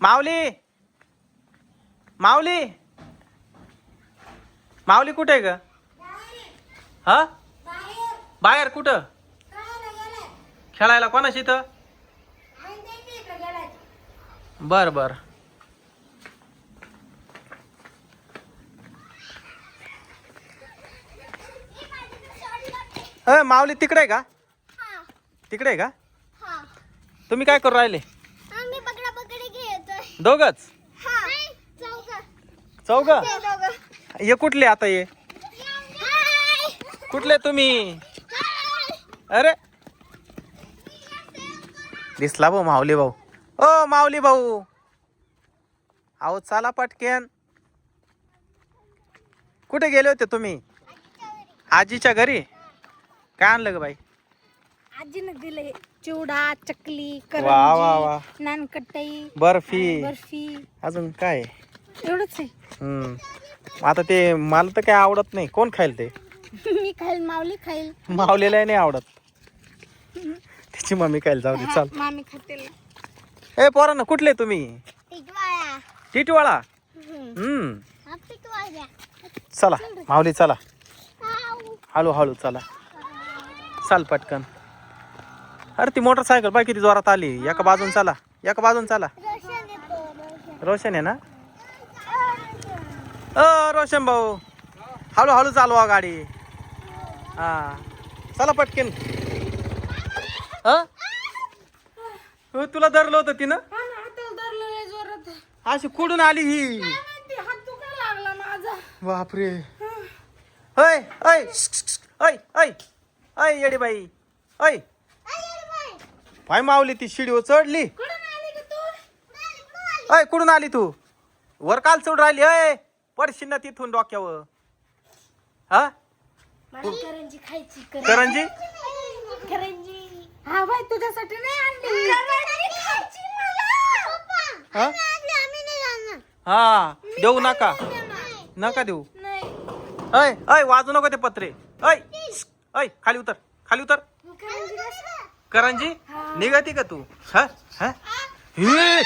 माऊली. माऊली. माऊली कुठे आहे ग? हा? बाहेर कुठं? खेळायला कोणाशी इथं? बर बर. अ माऊली तिकडे आहे का? तिकडे आहे का? तुम्ही काय करू राहिले? दोघच? चौघ? हे कुठले आता ये कुठले तुम्ही? अरे! दिसला भाऊ माऊली भाऊ. ओ माऊली भाऊ! अहो चला पटकेन. कुठे गेले होते तुम्ही? आजीच्या घरी? काय आणलं ग बाई? आजीनं दिले चिवडा चकली वा वा वा. करंजी नानकटाई बर्फी. बर्फी अजून काय? एवढंच आहे. हम्म. आता ते मला तर काय आवडत नाही. कोण खाईल ते? मी खाईल माऊली खाईल. माऊलीला नाही आवडत. तिची मम्मी खायला जाऊ दे हा, चल. मामी खातील. ए पोरांना कुठले तुम्ही? टिटवाळा. हम्म. चला माऊली चला. हळू हळू चला. चाल पटकन. अरे ती मोटरसायकल बाय किती जोरात आली. एका बाजून चला. एका बाजून चला. रोशन आहे ना? अ रोशन भाऊ. हळू हळू चालवा गाडी. हा. चला पटकन. हा तुला धरलं होतं तिनं? अशी कुठून आली ही. बापरे अय अय अय अय अय येडी बाई अय पाय मावली ती शिडीवर चढली अय कुठून आली तू? वर काल चढ राहिली अय पडशील ना तिथून डोक्यावर. हा? करंजी खायची करंजी. करंजी? हा तुझ्यासाठी नाही आणली. हा? हा देऊ नका. नका देऊ. नाही. अय अय वाजू नको ते पत्रे. अय अय खाली उतर खाली उतर? करंजी? निघाती का तू? हा? हा? हे!